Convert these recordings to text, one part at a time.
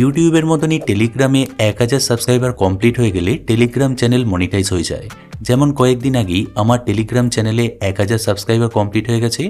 ইউটিউবের মতনই টেলিগ্রামে এক হাজার সাবস্ক্রাইবার কমপ্লিট হয়ে গেলে টেলিগ্রাম চ্যানেল মনিটাইজ হয়ে যায়। যেমন কয়েকদিন আগেই আমার টেলিগ্রাম চ্যানেলে এক হাজার সাবস্ক্রাইবার কমপ্লিট হয়ে গেছে।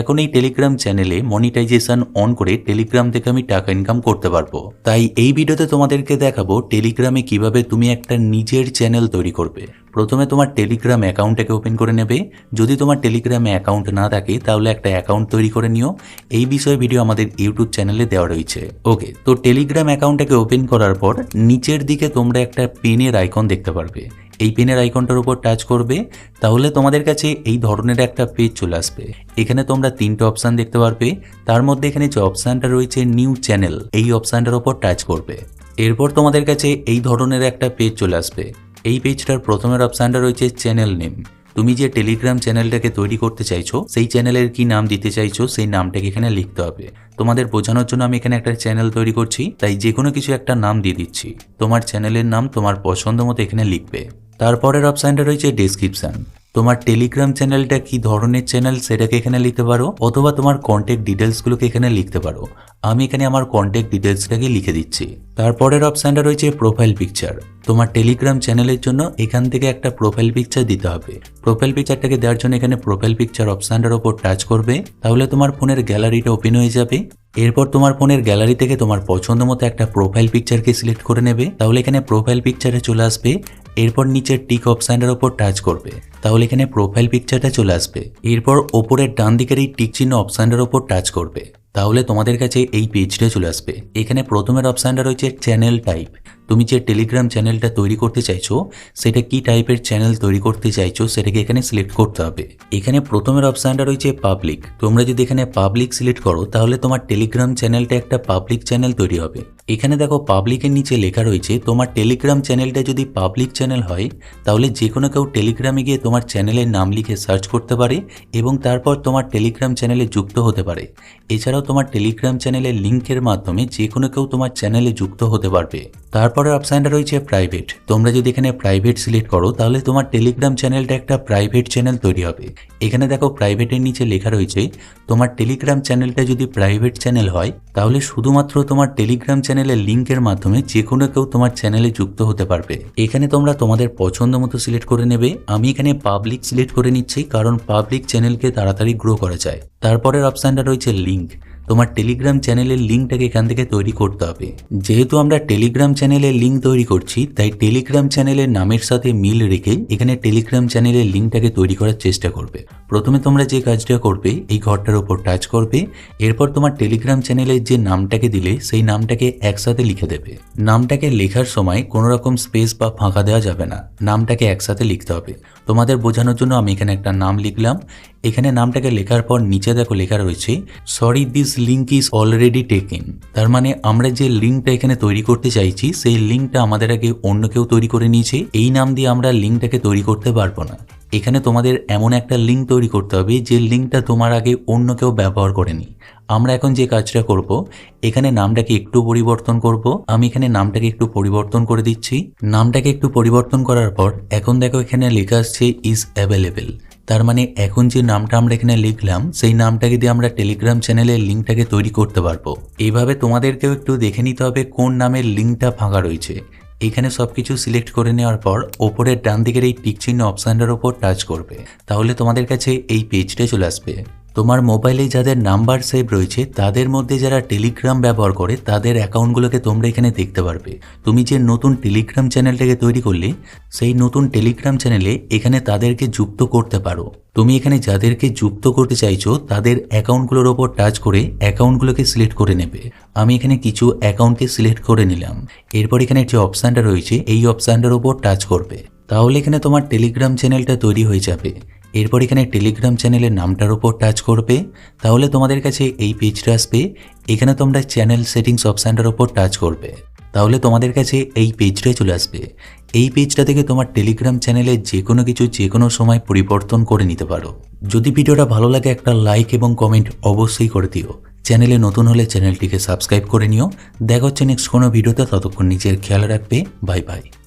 এখন এই টেলিগ্রাম চ্যানেলে মনিটাইজেশন অন করে টেলিগ্রাম থেকে আমি টাকা ইনকাম করতে পারব। তাই এই ভিডিওতে তোমাদেরকে দেখাবো টেলিগ্রামে কীভাবে তুমি একটা নিজের চ্যানেল তৈরি করবে। প্রথমে তোমার টেলিগ্রাম অ্যাকাউন্টটাকে ওপেন করে নেবে। যদি তোমার টেলিগ্রামে অ্যাকাউন্ট না থাকে, তাহলে একটা অ্যাকাউন্ট তৈরি করে নিও। এই বিষয়ে ভিডিও আমাদের ইউটিউব চ্যানেলে দেওয়া রয়েছে। ওকে তো টেলিগ্রাম অ্যাকাউন্টটাকে ওপেন করার পর, নিচের দিকে তোমরা একটা পেনের আইকন দেখতে পারবে। এই পেনের আইকনটার উপর টাচ করবে, তাহলে তোমাদের কাছে এই ধরনের একটা পেজ চলে আসবে। এখানে তোমরা তিনটে অপশান দেখতে পারবে। তার মধ্যে এখানে যে অপশানটা রয়েছে নিউ চ্যানেল এই অপশানটার উপর টাচ করবে। এরপর তোমাদের কাছে এই ধরনের একটা পেজ চলে আসবে। এই পেজটার প্রথমের অপশানটা রয়েছে চ্যানেল নেম। তুমি যে টেলিগ্রাম চ্যানেলটাকে তৈরি করতে চাইছো, সেই চ্যানেলের কি নাম দিতে চাইছো, সেই নামটাকে এখানে লিখতে হবে। তোমাদের বোঝানোর জন্য আমি এখানে একটা চ্যানেল তৈরি করছি, তাই যে কোনো কিছু একটা নাম দিয়ে দিচ্ছি। তোমার চ্যানেলের নাম তোমার পছন্দ মতো এখানে লিখবে। তারপরের অপশানটা রয়েছে ডেসক্রিপশন তোমার টেলিগ্রাম চ্যানেলটা কি ধরনের চ্যানেল সেটাকে এখানে লিখতে পারো, অথবা তোমার কন্ট্যাক্ট ডিটেলসগুলোকে এখানে লিখতে পারো। আমি এখানে আমার কন্ট্যাক্ট ডিটেলসটাকে লিখে দিচ্ছি। তারপরের অপশানটা রয়েছে প্রোফাইল পিকচার তোমার টেলিগ্রাম চ্যানেলের জন্য এখান থেকে একটা প্রোফাইল পিকচার দিতে হবে। প্রোফাইল পিকচারটাকে দেওয়ার জন্য এখানে প্রোফাইল পিকচার অপশানটার ওপর টাচ করবে। তাহলে তোমার ফোনের গ্যালারিটা ওপেন হয়ে যাবে। এরপর তোমার ফোনের গ্যালারি থেকে তোমার পছন্দ মতো একটা প্রোফাইল পিকচারকে সিলেক্ট করে নেবে। তাহলে এখানে প্রোফাইল পিকচারে চলে আসবে। এরপর নিচের টিক অপশানটার ওপর টাচ করবে, তাহলে এখানে প্রোফাইল পিকচারটা চলে আসবে। এরপর ওপরের ডান দিকের এই টিক চিহ্ন অপশানটার ওপর টাচ করবে, তাহলে তোমাদের কাছে এই পেজটা চলে আসবে। এখানে প্রথমের অপশানটা রয়েছে চ্যানেল টাইপ তুমি যে টেলিগ্রাম চ্যানেলটা তৈরি করতে চাইছো, সেটা কি টাইপের চ্যানেল তৈরি করতে চাইছো, সেটাকে এখানে সিলেক্ট করতে হবে। এখানে প্রথমের অপশানটা রয়েছে পাবলিক তোমরা যদি এখানে পাবলিক সিলেক্ট করো, তাহলে তোমার টেলিগ্রাম চ্যানেলটা একটা পাবলিক চ্যানেল তৈরি হবে। এখানে দেখো পাবলিকের নিচে লেখা রয়েছে, তোমার টেলিগ্রাম চ্যানেলটা যদি পাবলিক চ্যানেল হয়, তাহলে যে কোনো কেউ টেলিগ্রামে গিয়ে তোমার চ্যানেলের নাম লিখে সার্চ করতে পারে এবং তারপর তোমার টেলিগ্রাম চ্যানেলে যুক্ত হতে পারে। এছাড়াও তোমার টেলিগ্রাম চ্যানেলের লিঙ্কের মাধ্যমে যে কোনো কেউ তোমার চ্যানেলে যুক্ত হতে পারবে। তারপরে অপশানটা রয়েছে প্রাইভেট তোমরা যদি এখানে প্রাইভেট সিলেক্ট করো, তাহলে তোমার টেলিগ্রাম চ্যানেলটা একটা প্রাইভেট চ্যানেল তৈরি হবে। এখানে দেখো প্রাইভেটের নিচে লেখা রয়েছে, তোমার টেলিগ্রাম চ্যানেলটা যদি প্রাইভেট চ্যানেল হয়, তাহলে শুধুমাত্র তোমার টেলিগ্রাম চ্যানেলের লিঙ্কের মাধ্যমে যে কোনো কেউ তোমার চ্যানেলে যুক্ত হতে পারবে। এখানে তোমরা তোমাদের পছন্দ মতো সিলেক্ট করে নেবে। আমি এখানে পাবলিক সিলেক্ট করে নিচ্ছি, কারণ পাবলিক চ্যানেলকে তাড়াতাড়ি গ্রো করা যায়। তারপরের অপশানটা রয়েছে লিঙ্ক তোমার টেলিগ্রাম চ্যানেলের লিঙ্কটাকে এখান থেকে তৈরি করতে হবে। যেহেতু আমরা টেলিগ্রাম চ্যানেলের লিঙ্ক তৈরি করছি, তাই টেলিগ্রাম চ্যানেলের নামের সাথে মিল রেখে এখানে টেলিগ্রাম চ্যানেলের লিঙ্কটাকে তৈরি করার চেষ্টা করবে। প্রথমে তোমরা যে কাজটা করবে, এই ঘরটার উপর টাচ করবে, এরপর তোমার টেলিগ্রাম চ্যানেলের যে নামটাকে দিলে, সেই নামটাকে একসাথে লিখে দেবে। নামটাকে লেখার সময় কোনো রকম স্পেস বা ফাঁকা দেওয়া যাবে না। নামটাকে একসাথে লিখতে হবে। তোমাদের বোঝানোর জন্য আমি এখানে একটা নাম লিখলাম। এখানে নামটাকে লেখার পর নিচে দেখো লেখা রয়েছে sorry this link is already taken তার মানে আমরা যে লিঙ্কটা এখানে তৈরি করতে চাইছি, সেই লিঙ্কটা আমাদের আগে অন্য কেউ তৈরি করে নিয়েছে। এই নাম দিয়ে আমরা লিঙ্কটাকে তৈরি করতে পারব না। এখানে তোমাদের এমন একটা লিঙ্ক তৈরি করতে হবে, যে লিঙ্কটা তোমার আগে অন্য কেউ ব্যবহার করেনি। আমরা এখন যে কাজটা করব, এখানে নামটাকে একটু পরিবর্তন করব। আমি এখানে নামটাকে একটু পরিবর্তন করে দিচ্ছি। নামটাকে একটু পরিবর্তন করার পর, এখন দেখো এখানে লেখা আসছে ইজ অ্যাভেলেবেল তার মানে এখন যে নামটা আমরা এখানে লিখলাম, সেই নামটাকে দিয়ে আমরা টেলিগ্রাম চ্যানেলের লিঙ্কটাকে তৈরি করতে পারব। এইভাবে তোমাদেরকেও একটু দেখে নিতে হবে কোন নামের লিঙ্কটা ফাঁকা রয়েছে। এখানে সবকিছু সিলেক্ট করে নেওয়ার পর ওপরের ডান দিকের এই টিক চিহ্ন অপশানটার ওপর টাচ করবে। তাহলে তোমাদের কাছে এই পেজটা চলে আসবে। তোমার মোবাইলে যাদের নাম্বার সেভ রয়েছে, তাদের মধ্যে যারা টেলিগ্রাম ব্যবহার করে, তাদের অ্যাকাউন্টগুলোকে তোমরা এখানে দেখতে পারবে। তুমি যে নতুন টেলিগ্রাম চ্যানেলটাকে তৈরি করলে, সেই নতুন টেলিগ্রাম চ্যানেলে এখানে তাদেরকে যুক্ত করতে পারো। তুমি এখানে যাদেরকে যুক্ত করতে চাইছো, তাদের অ্যাকাউন্টগুলোর ওপর টাচ করে অ্যাকাউন্টগুলোকে সিলেক্ট করে নেবে। আমি এখানে কিছু অ্যাকাউন্টকে সিলেক্ট করে নিলাম। এরপর এখানে যে অপশানটা রয়েছে, এই অপশানটার ওপর টাচ করবে। তাহলে এখানে তোমার টেলিগ্রাম চ্যানেলটা তৈরি হয়ে যাবে। এরপর এখানে টেলিগ্রাম চ্যানেলের নামটার উপর টাচ করবে। তাহলে তোমাদের কাছে এই পেজটা আসবে। এখানে তোমরা চ্যানেল সেটিংস অপশানটার উপর টাচ করবে। তাহলে তোমাদের কাছে এই পেজটাই চলে আসবে। এই পেজটা থেকে তোমার টেলিগ্রাম চ্যানেলে যে কোনো কিছু, যে কোনো সময় পরিবর্তন করে নিতে পারো। যদি ভিডিওটা ভালো লাগে একটা লাইক এবং কমেন্ট অবশ্যই করে দিও। চ্যানেলে নতুন হলে চ্যানেলটিকে সাবস্ক্রাইব করে নিও। দেখা হচ্ছে নেক্সট কোনো ভিডিওতে, ততক্ষণ নিজের খেয়াল রাখবে। Bye bye